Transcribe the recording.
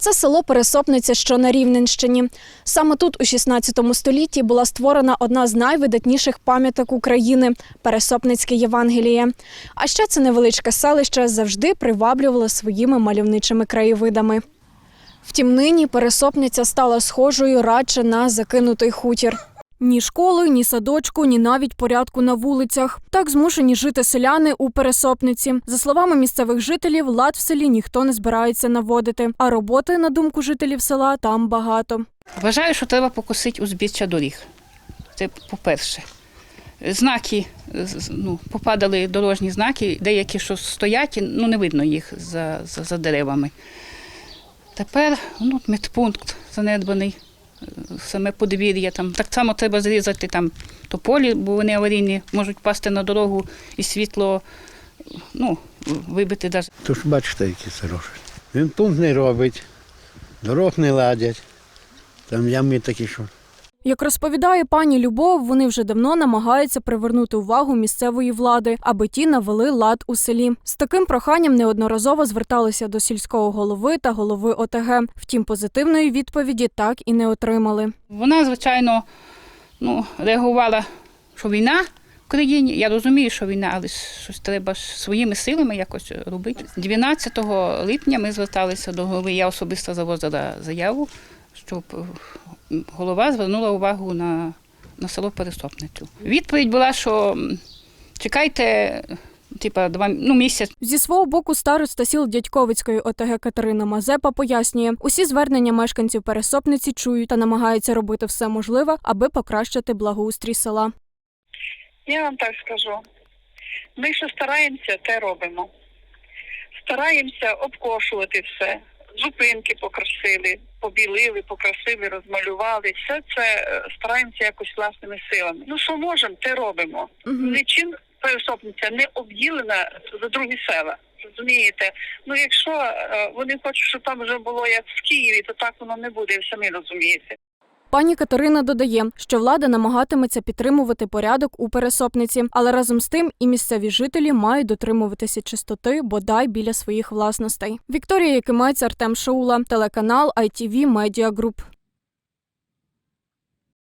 Це село Пересопниця, що на Рівненщині. Саме тут у 16 столітті була створена одна з найвидатніших пам'яток України Пересопницьке Євангеліє. А ще це невеличке селище завжди приваблювало своїми мальовничими краєвидами. Втім, нині Пересопниця стала схожою радше на закинутий хутір. Ні школи, ні садочку, ні навіть порядку на вулицях. Так змушені жити селяни у пересопниці. За словами місцевих жителів, лад в селі ніхто не збирається наводити. А роботи, на думку жителів села, там багато. Вважаю, що треба покосити узбіччя доріг. Це по-перше. Знаки, ну, попадали дорожні знаки, деякі, що стоять, ну не видно їх за, за, за деревами. Тепер ну, медпункт занедбаний, саме подвір'я. Там. Так само треба зрізати там тополі, бо вони аварійні, можуть пасти на дорогу і світло ну, вибити навіть. Тож бачите, які це гроші. Він пункт не робить, дорог не ладять. Там ями такі, що. Як розповідає пані Любов, вони вже давно намагаються привернути увагу місцевої влади, аби ті навели лад у селі. З таким проханням неодноразово зверталися до сільського голови та голови ОТГ. Втім, позитивної відповіді так і не отримали. Вона, звичайно, ну, реагувала, що війна в країні. Я розумію, що війна, але щось треба своїми силами якось робити. 12 липня ми зверталися до голови. Я особисто завозила заяву, щоб голова звернула увагу на, на село Пересопницю. Відповідь була, що чекайте, типа, два ну, місяць. Зі свого боку, староста сіл Дядьковицької ОТГ Катерина Мазепа пояснює, усі звернення мешканців пересопниці чують та намагаються робити все можливе, аби покращити благоустрій села. Я вам так скажу. Ми що стараємося, те робимо. Стараємося обкошувати все. Зупинки покрасили, побілили, покрасили, розмалювали. Все це е, стараємося якось власними силами. Ну що можемо, те робимо. Нічим пересопниця не обділена за другі села. Розумієте? Ну якщо е, вони хочуть, щоб там вже було як в Києві, то так воно не буде, ви самі розумієте. Пані Катерина додає, що влада намагатиметься підтримувати порядок у пересопниці, але разом з тим і місцеві жителі мають дотримуватися чистоти бодай біля своїх власностей. Вікторія Якимець, Артем Шаула, телеканал ITV Media Group.